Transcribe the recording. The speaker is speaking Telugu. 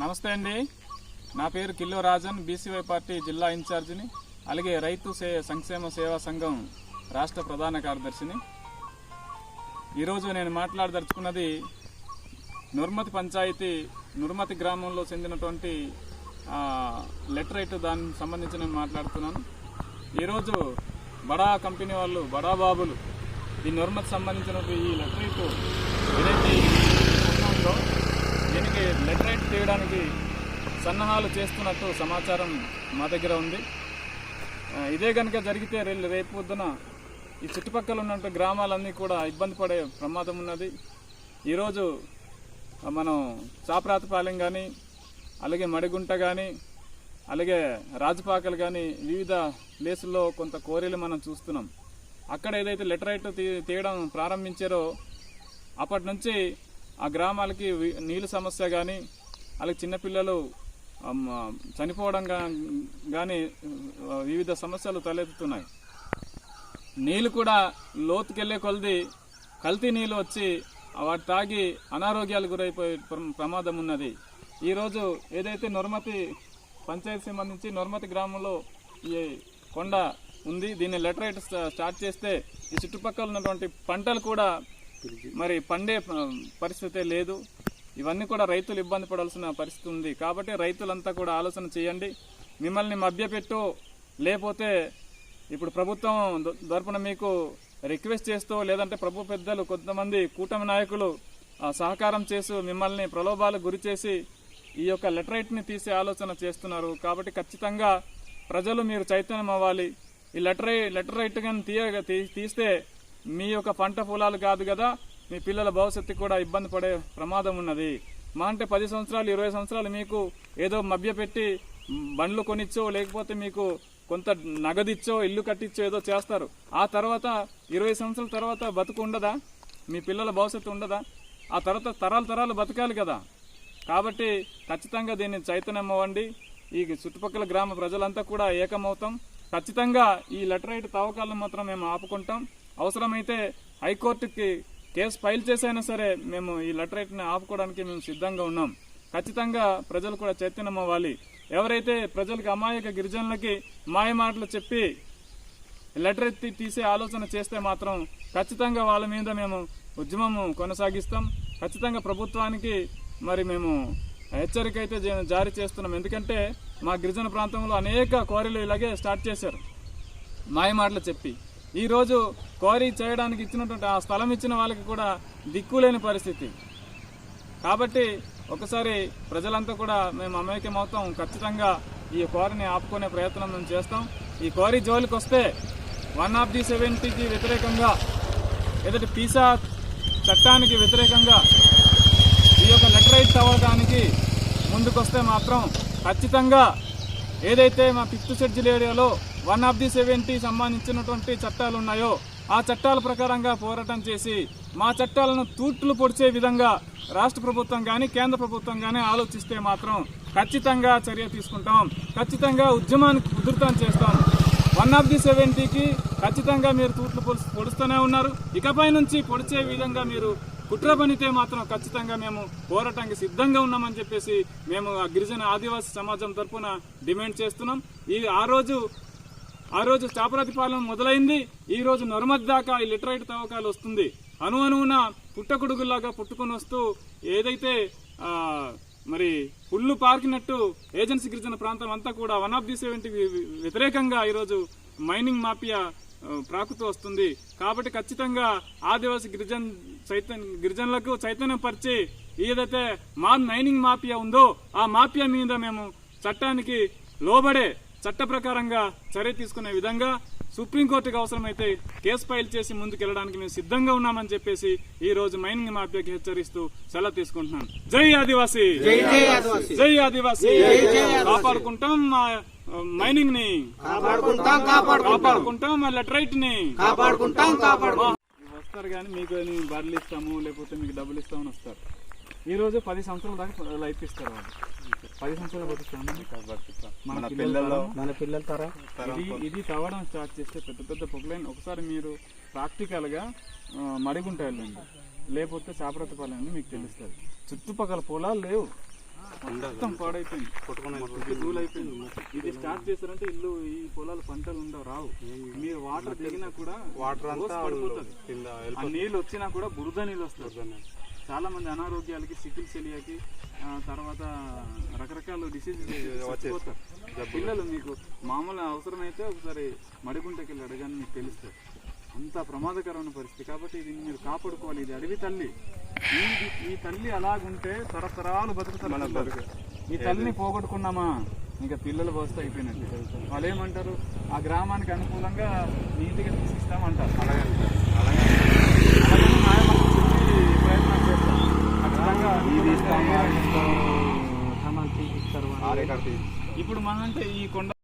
నమస్తే అండి. నా పేరు కిల్లో రాజన్ బీసీవై పార్టీ జిల్లా ఇన్ఛార్జిని అలాగే రైతు సే సంక్షేమ సేవా సంఘం రాష్ట్ర ప్రధాన కార్యదర్శిని. ఈరోజు నేను మాట్లాడదలుచుకున్నది నుర్మతి పంచాయతీ నుర్మతి గ్రామంలో చెందినటువంటి లెటరైట్ దానికి సంబంధించి నేను మాట్లాడుతున్నాను. ఈరోజు బడా కంపెనీ వాళ్ళు బడా బాబులు ఈ నుర్మతి సంబంధించినటువంటి ఈ లెటరైట్ ఏదైతే ఉందో దీనికి లెటరైట్ తీయడానికి సన్నాహాలు చేస్తున్నట్టు సమాచారం మా దగ్గర ఉంది. ఇదే కనుక జరిగితే రే- రేపు పొద్దున ఈ చుట్టుపక్కల ఉన్నటువంటి గ్రామాలన్నీ కూడా ఇబ్బంది పడే ప్రమాదం ఉన్నది. ఈరోజు మనం చాపరాతపాలెం కానీ అలాగే మడిగుంట కానీ అలాగే రాజపాకలు కానీ వివిధ ప్లేసుల్లో కొంత కోరీలు మనం చూస్తున్నాం. అక్కడ ఏదైతే లెటరైట్ తీ తీయడం ప్రారంభించారో అప్పటి నుంచి ఆ గ్రామాలకి నీళ్ళ నీళ్ళు సమస్య కానీ అలాగే చిన్నపిల్లలు చనిపోవడం కానీ వివిధ సమస్యలు తలెత్తుతున్నాయి. నీళ్ళు కూడా లోతుకెళ్ళే కొలది కల్తీ నీళ్ళు వచ్చి వాటి తాగి అనారోగ్యాలు గురైపోయే ప్ర- ప్రమాదం ఉన్నది. ఈరోజు ఏదైతే నొర్మతి పంచాయతీ సంబంధించి నొర్మతి గ్రామంలో ఈ కొండ ఉంది దీన్ని లెటరైట్ స్టార్ట్ చేస్తే ఈ చుట్టుపక్కల ఉన్నటువంటి పంటలు కూడా మరి పండే పరిస్థితే లేదు. ఇవన్నీ కూడా రైతులు ఇబ్బంది పడాల్సిన పరిస్థితి ఉంది. కాబట్టి రైతులంతా కూడా ఆలోచన చేయండి. మిమ్మల్ని మభ్యపెట్టు లేకపోతే ఇప్పుడు ప్రభుత్వం తరపున మీకు రిక్వెస్ట్ చేస్తూ లేదంటే ప్రభు పెద్దలు కొంతమంది కూటమి నాయకులు సహకారం చేసి మిమ్మల్ని ప్రలోభాలకు గురి చేసి ఈ యొక్క లెటరైట్ని తీసే ఆలోచన చేస్తున్నారు. కాబట్టి ఖచ్చితంగా ప్రజలు మీరు చైతన్యం అవ్వాలి. ఈ లెటర్ లెటర్ కానీ తీయ తీ- తీస్తే మీ యొక్క పంట పొలాలు కాదు కదా మీ పిల్లల భవిష్యత్తు కూడా ఇబ్బంది పడే ప్రమాదం ఉన్నది. మా అంటే పది సంవత్సరాలు ఇరవై సంవత్సరాలు మీకు ఏదో మభ్యపెట్టి బండ్లు కొనిచ్చో లేకపోతే మీకు కొంత నగదిచ్చో ఇల్లు కట్టించో ఏదో చేస్తారు. ఆ తర్వాత ఇరవై సంవత్సరాల తర్వాత బతుకు ఉండదా? మీ పిల్లల భవిష్యత్తు ఉండదా? ఆ తర్వాత తరాలు తరాలు బతకాలి కదా. కాబట్టి ఖచ్చితంగా దీన్ని చైతన్యం అవ్వండి ఈ చుట్టుపక్కల గ్రామ ప్రజలంతా కూడా ఏకమవుతాం. ఖచ్చితంగా ఈ లెటరైట్ తవ్వకాలను మాత్రం మేము ఆపుకుంటాం. అవసరమైతే హైకోర్టుకి కేసు ఫైల్ చేసైనా సరే మేము ఈ లెటరేట్ని ఆపుకోవడానికి మేము సిద్ధంగా ఉన్నాం. ఖచ్చితంగా ప్రజలు కూడా చైతన్యం అవ్వాలి ఎవరైతే ప్రజలకు అమాయక గిరిజనులకి మాయమాటలు చెప్పి లెటర్ ఎత్తి తీసే ఆలోచన చేస్తే మాత్రం ఖచ్చితంగా వాళ్ళ మీద మేము ఉద్యమము కొనసాగిస్తాం. ఖచ్చితంగా ప్రభుత్వానికి మరి మేము హెచ్చరిక అయితే జారీ చేస్తున్నాం. ఎందుకంటే మా గిరిజన ప్రాంతంలో అనేక క్వారీలు ఇలాగే స్టార్ట్ చేశారు. మాయమాటలు చెప్పి. ఈరోజు క్వారీ చేయడానికి ఇచ్చినటువంటి ఆ స్థలం ఇచ్చిన వాళ్ళకి కూడా దిక్కులేని పరిస్థితి. కాబట్టి ఒకసారి ప్రజలంతా కూడా మేము అమైక్యమవుతాం ఖచ్చితంగా ఈ క్వారీని ఆపుకునే ప్రయత్నం మేము చేస్తాం. ఈ క్వారీ జోలికి వస్తే వన్ ఆఫ్ ది సెవెంటీకి వ్యతిరేకంగా ఎదుటి పీసా చట్టానికి వ్యతిరేకంగా ఈ యొక్క లెటరైట్ అవ్వడానికి ముందుకొస్తే మాత్రం ఖచ్చితంగా ఏదైతే మా ఫిఫ్త్ షెడ్యూల్ ఏరియాలో వన్ ఆఫ్ ది సెవెంటీ సంబంధించినటువంటి చట్టాలు ఉన్నాయో ఆ చట్టాల ప్రకారంగా పోరాటం చేసి మా చట్టాలను తూట్లు పొడిచే విధంగా రాష్ట్ర ప్రభుత్వం కానీ కేంద్ర ప్రభుత్వం కానీ ఆలోచిస్తే మాత్రం ఖచ్చితంగా చర్య తీసుకుంటాం. ఖచ్చితంగా ఉద్యమానికి ఉధృతం చేస్తాం. వన్ ఆఫ్ ది సెవెంటీకి ఖచ్చితంగా మీరు తూట్లు పొడి పొడుస్తూనే ఉన్నారు. ఇకపై నుంచి పొడిచే విధంగా మీరు కుట్ర పనితే మాత్రం ఖచ్చితంగా మేము పోరాటానికి సిద్ధంగా ఉన్నామని చెప్పేసి మేము ఆ గిరిజన ఆదివాసీ సమాజం తరఫున డిమాండ్ చేస్తున్నాం. ఈ ఆ రోజు ఆ రోజు చాపరాతిపాలెం మొదలైంది. ఈ రోజు నర్మద్ దాకా ఈ లిటరైట్ తవ్వకాలు వస్తుంది. అను అనువున పుట్టకుడుగులాగా పుట్టుకొని వస్తూ ఏదైతే మరి పుల్లు పార్కినట్టు ఏజెన్సీ గిరిజన ప్రాంతం అంతా కూడా వన్ ఆఫ్ ది సెవెంటీ వ్యతిరేకంగా ఈరోజు మైనింగ్ మాఫియా ఆ, ప్రాకుతూ వస్తుంది. కాబట్టి ఖచ్చితంగా ఆదివాసీ గిరిజన్ చైతన్య గిరిజనులకు చైతన్యం పరిచి ఏదైతే మా మైనింగ్ మాఫియా ఉందో ఆ మాఫియా మీద మేము చట్టానికి లోబడే చట్ట ప్రకారంగా చర్య తీసుకునే విధంగా సుప్రీంకోర్టుకు అవసరమైతే కేసు ఫైల్ చేసి ముందుకెళ్ళడానికి మేము సిద్ధంగా ఉన్నామని చెప్పేసి ఈ రోజు మైనింగ్ మాఫియాకి హెచ్చరిస్తూ సెలవు తీసుకుంటున్నాం. జై ఆదివాసీ! జై ఆదివాసీ! కాపాడుకుంటాం మా మైనింగ్ని కాపాడుకుంటాం కాపాడు కాపాడుకుంటాం మా లెటరైట్ని కాపాడుకుంటాం కాపాడు వస్తారు కానీ మీకు మేము బర్రెలు ఇస్తాము లేకపోతే మీకు డబ్బులు ఇస్తామని వస్తారు. ఈ రోజు పది సంవత్సరాల దాకా లైఫ్ ఇస్తారు వాళ్ళు. పది సంవత్సరాలు బతుకుతాము? మన పిల్లలు మన పిల్లల తరం. ఇది ఇది తవ్వడం స్టార్ట్ చేస్తే పెద్ద పెద్ద పొగలైన ఒకసారి మీరు ప్రాక్టికల్గా ఆ, మడిగుంట వెళ్ళండి లేకపోతే చాపరతపాలెం అని మీకు తెలుస్తుంది. చుట్టుపక్కల పొలాలు లేవు. మొత్తం పాడైపోయింది. అయిపోయింది ఇది స్టార్ట్ చేస్తారంటే ఇల్లు ఈ పొలాలు పంటలు ఉండవు రావు. మీరు వాటర్ దిగినా కూడా వాటర్ పడిపోతుంది ఆ నీళ్ళు వచ్చినా కూడా బురద నీళ్ళు వస్తుంది చాలా మంది అనారోగ్యాలకి సికిల్ సెలియాకి తర్వాత రకరకాల డిసీజ్ వచ్చిపోతారు పిల్లలు మీకు మామూలు అవసరమైతే ఒకసారి మడిగుంటకి వెళ్ళి అడగానే మీకు తెలుస్తుంది. అంత ప్రమాదకరమైన పరిస్థితి. కాబట్టి ఇది మీరు కాపాడుకోవాలి. ఇది అడవి తల్లి. ఈ తల్లి అలాగుంటే తరతరాలు బతుకుతారు. ఈ తల్లిని పోగొట్టుకున్నామా? ఇంకా పిల్లలు వస్తే అయిపోయినట్టు. వాళ్ళు ఏమంటారు ఆ గ్రామానికి అనుకూలంగా నీట్గా తీసిస్తామంటారు. అలాగే. అలాగే న్యాయమని చెప్పి ప్రయత్నం చేస్తాం ఖచ్చితంగా సామాన్ తీపిస్తారు ఆరేకర్ ఇప్పుడు మనం అంటే ఈ కొండ